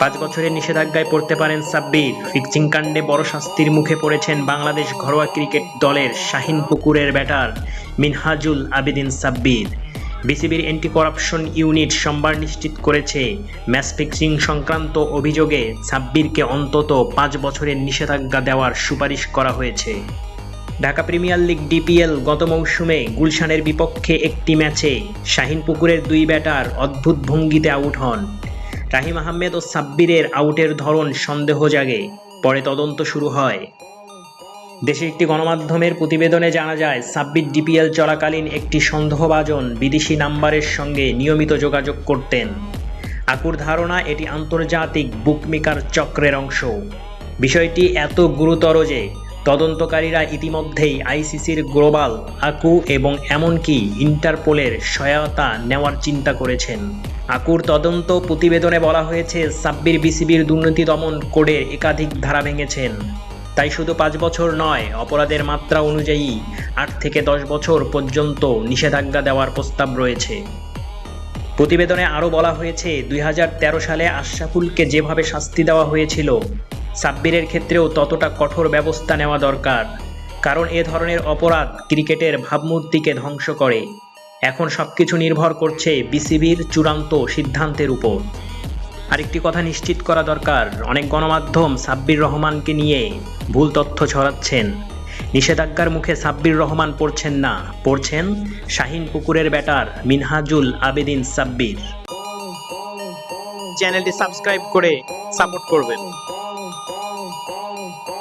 পাঁচ বছরের নিষেধাজ্ঞায় পড়তে পারেন সাব্বির। ফিক্সিং কাণ্ডে বড় শাস্তির মুখে পড়েছেন বাংলাদেশ ঘরোয়া ক্রিকেট দলের শাহিন পুকুরের ব্যাটার মিনহাজুল আবেদিন সাব্বির। বিসিবির অ্যান্টি করাপশন ইউনিট সোমবার নিশ্চিত করেছে, ম্যাচ ফিক্সিং সংক্রান্ত অভিযোগে সাব্বিরকে অন্তত পাঁচ বছরের নিষেধাজ্ঞা দেওয়ার সুপারিশ করা হয়েছে। ঢাকা প্রিমিয়ার লিগ ডিপিএল গত মৌসুমে গুলশানের বিপক্ষে একটি ম্যাচে শাহিন পুকুরের দুই ব্যাটার অদ্ভুত ভঙ্গিতে আউট হন। রাহিম আহমেদ ও সাব্বিরের আউটের ধরন সন্দেহ জাগে। পরে তদন্ত শুরু হয়। দেশে একটি গণমাধ্যমের প্রতিবেদনে জানা যায়, সাব্বির ডিপিএল চলাকালীন একটি সন্দেহভাজন বিদেশি নাম্বারের সঙ্গে নিয়মিত যোগাযোগ করতেন। আকুর ধারণা, এটি আন্তর্জাতিক বুকমেকার চক্রের অংশ। বিষয়টি এত গুরুতর যে তদন্তকারীরা ইতিমধ্যেই আইসিসির গ্লোবাল, আকু এবং এমনকি ইন্টারপোলের সহায়তা নেওয়ার চিন্তা করেছেন। আকুর তদন্ত প্রতিবেদনে বলা হয়েছে সাব্বির বিসিবির দুর্নীতি দমন কোডের একাধিক ধারা ভেঙেছেন। তাই শুধু পাঁচ বছর নয়, অপরাধের মাত্রা অনুযায়ী আট থেকে দশ বছর পর্যন্ত নিষেধাজ্ঞা দেওয়ার প্রস্তাব রয়েছে। প্রতিবেদনে আরও বলা হয়েছে, দুই হাজার তেরো সালে আশরাফুলকে যেভাবে শাস্তি দেওয়া হয়েছিল সাব্বিরের ক্ষেত্রেও ততটা কঠোর ব্যবস্থা নেওয়া দরকার, কারণ এ ধরনের অপরাধ ক্রিকেটের ভাবমূর্তিকে ধ্বংস করে। এখন সবকিছু নির্ভর করছে বিসিবির চূড়ান্ত সিদ্ধান্তের উপর। আরেকটি কথা নিশ্চিত করা দরকার, অনেক গণমাধ্যম সাব্বির রহমানকে নিয়ে ভুল তথ্য ছড়াচ্ছেন। নিষেধাজ্ঞার মুখে সাব্বির রহমান পড়ছেন না, পড়ছেন শাহিন পুকুরের ব্যাটার মিনহাজুল আবেদিন সাব্বির। চ্যানেলটি সাবস্ক্রাইব করে সাপোর্ট করবেন। home.